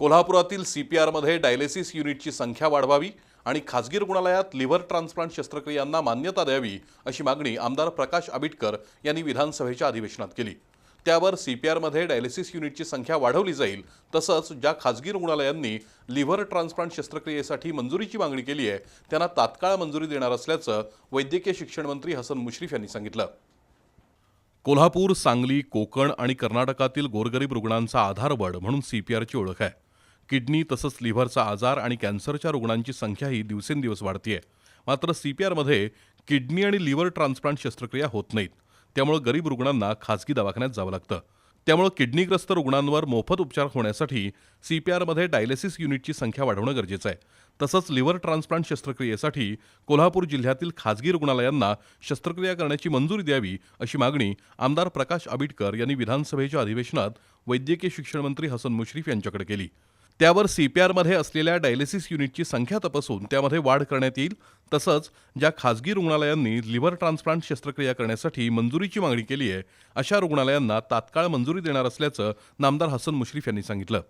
कोल्हापुरातील C P आरमध्ये dialysis युनिटची संख्या वाढवावी आणि खासगी रुग्णालयात लिव्हर ट्रान्सप्लांट शस्त्रक्रियांना मान्यता द्यावी अशी मागणी आमदार प्रकाश आबिटकर यांनी विधानसभेच्या अधिवेशनात केली. त्यावर सी पी आरमध्ये डायलिसिस युनिटची संख्या वाढवली जाईल तसंच ज्या खासगी रुग्णालयांनी लिव्हर ट्रान्सप्लांट शस्त्रक्रियेसाठी मंजुरीची मागणी केली आहे त्यांना तात्काळ मंजुरी देणार असल्याचं वैद्यकीय शिक्षण मंत्री हसन मुश्रीफ यांनी सांगितलं. कोल्हापूर सांगली कोकण आणि कर्नाटकातील गोरगरीब रुग्णांचा आधारवड म्हणून सी पी आरची ओळख आहे. किडनी तसंच लिव्हरचा आजार आणि कॅन्सरच्या रुग्णांची संख्याही दिवसेंदिवस वाढतीये. मात्र सी पी आरमध्ये किडनी आणि लिव्हर ट्रान्सप्लांट शस्त्रक्रिया होत नाहीत. त्यामुळं गरीब रुग्णांना खासगी दवाखान्यात जावं लागतं. त्यामुळं किडनीग्रस्त रुग्णांवर मोफत उपचार होण्यासाठी सी पी आरमध्ये डायलिसिस युनिटची संख्या वाढवणं गरजेचं आहे. तसंच लिव्हर ट्रान्सप्लांट शस्त्रक्रियेसाठी कोल्हापूर जिल्ह्यातील खासगी रुग्णालयांना शस्त्रक्रिया करण्याची मंजुरी द्यावी अशी मागणी आमदार प्रकाश आबिटकर यांनी विधानसभेच्या अधिवेशनात वैद्यकीय शिक्षण मंत्री हसन मुश्रीफ यांच्याकडे केली. त्यावर सीपीआरमध्ये असलेल्या डायलिसिस युनिटची संख्या तपासून त्यामध्ये वाढ करण्यात येईल. तसंच ज्या खासगी रुग्णालयांनी लिव्हर ट्रान्सप्लांट शस्त्रक्रिया करण्यासाठी मंजुरीची मागणी केली आहे अशा रुग्णालयांना तात्काळ मंजुरी देणार असल्याचं नामदार हसन मुश्रीफ यांनी सांगितलं.